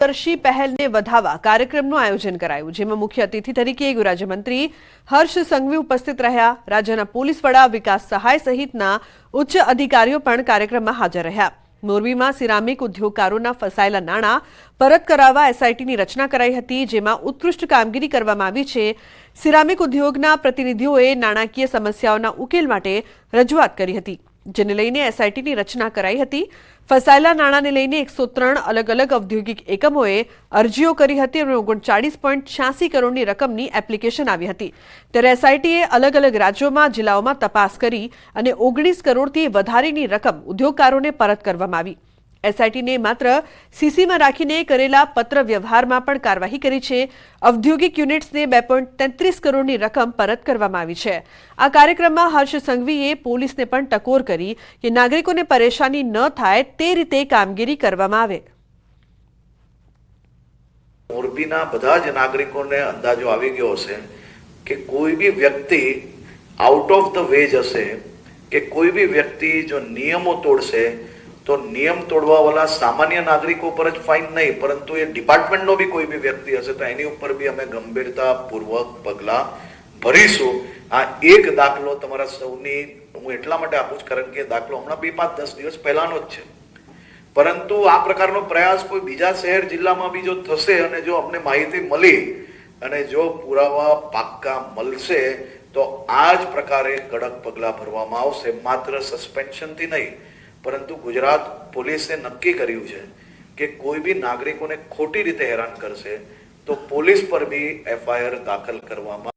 દર્શી પહેલને વધાવવા કાર્યક્રમનું આયોજન કરાયું, જેમાં મુખ્ય અતિથિ તરીકે ગૃહરાજ્યમંત્રી હર્ષ સંઘવી ઉપસ્થિત રહ્યા. રાજ્યના પોલીસ વડા વિકાસ સહાય સહિતના ઉચ્ચ અધિકારીઓ પણ કાર્યક્રમમાં હાજર રહ્યા. મોરબીમાં સિરામિક ઉદ્યોગકારોના ફસાયેલા નાણાં પરત કરાવવા એસઆઈટીની રચના કરાઈ હતી, જેમાં ઉત્કૃષ્ટ કામગીરી કરવામાં આવી છે. સિરામિક ઉદ્યોગના પ્રતિનિધિઓએ નાણાકીય સમસ્યાઓના ઉકેલ માટે રજૂઆત કરી હતી. જેને લઈને એસઆઈટીની રચના કરાઈ હતી. ફસાયેલા નાણાંને લઈને એકસો ત્રણ અલગ અલગ ઔદ્યોગિક એકમોએ અરજીઓ કરી હતી અને ઓગણચાળીસ પોઈન્ટ છ્યાસી કરોડની રકમની એપ્લિકેશન આવી હતી. ત્યારે એસઆઈટીએ અલગ અલગ રાજ્યોમાં, જિલ્લાઓમાં તપાસ કરી અને ઓગણીસ કરોડથી વધારેની રકમ ઉદ્યોગકારોને પરત કરવામાં આવી. એસઆઈટીને માત્ર સીસીમાં રાખીને કરેલા પત્ર વ્યવહારમાં પણ કાર્યવાહી કરી છે. ઔદ્યોગિક યુનિટ્સને બે તેત્રીસ કરોડની રકમ પરત કરવામાં આવી છે. આ કાર્યક્રમમાં હર્ષ સંઘવીએ પોલીસને પણ ટકોર કરી કે નાગરિકોને પરેશાની ન થાય તે રીતે કામગીરી કરવામાં આવે. મોરબીના બધા જ નાગરિકોને અંદાજો આવી ગયો હશે કે કોઈ બી વ્યક્તિ આઉટ ઓફ ધ વે જશે, કે કોઈ બી વ્યક્તિ જો નિયમો તોડશે તો નિયમ તોડવાવાળા સામાન્ય નાગરિકો પર જ ફાઇન નહીં, પરંતુ એ ડિપાર્ટમેન્ટનો બી કોઈ બી વ્યક્તિ હશે તો એની ઉપર બી અમે ગંભીરતાપૂર્વક પગલાં ભરીશું. આ એક દાખલો તમારા સૌની હું એટલા માટે આપું છું, કારણ કે દાખલો હમણાં બે પાંચ દસ દિવસ પહેલાનો જ છે. પરંતુ આ પ્રકારનો પ્રયાસ કોઈ બીજા શહેર જિલ્લામાં બી જો થશે અને જો અમને માહિતી મળી અને જો પુરાવા પાક્કા મળશે, તો આ જ પ્રકારે કડક પગલાં ભરવામાં આવશે. માત્ર સસ્પેન્શનથી નહીં પરંતુ ગુજરાત પોલીસે નક્કી કર્યું છે કે કોઈ બી નાગરિકોને ખોટી રીતે હેરાન કરશે તો પોલીસ પર બી એફઆઈઆર દાખલ કરવામાં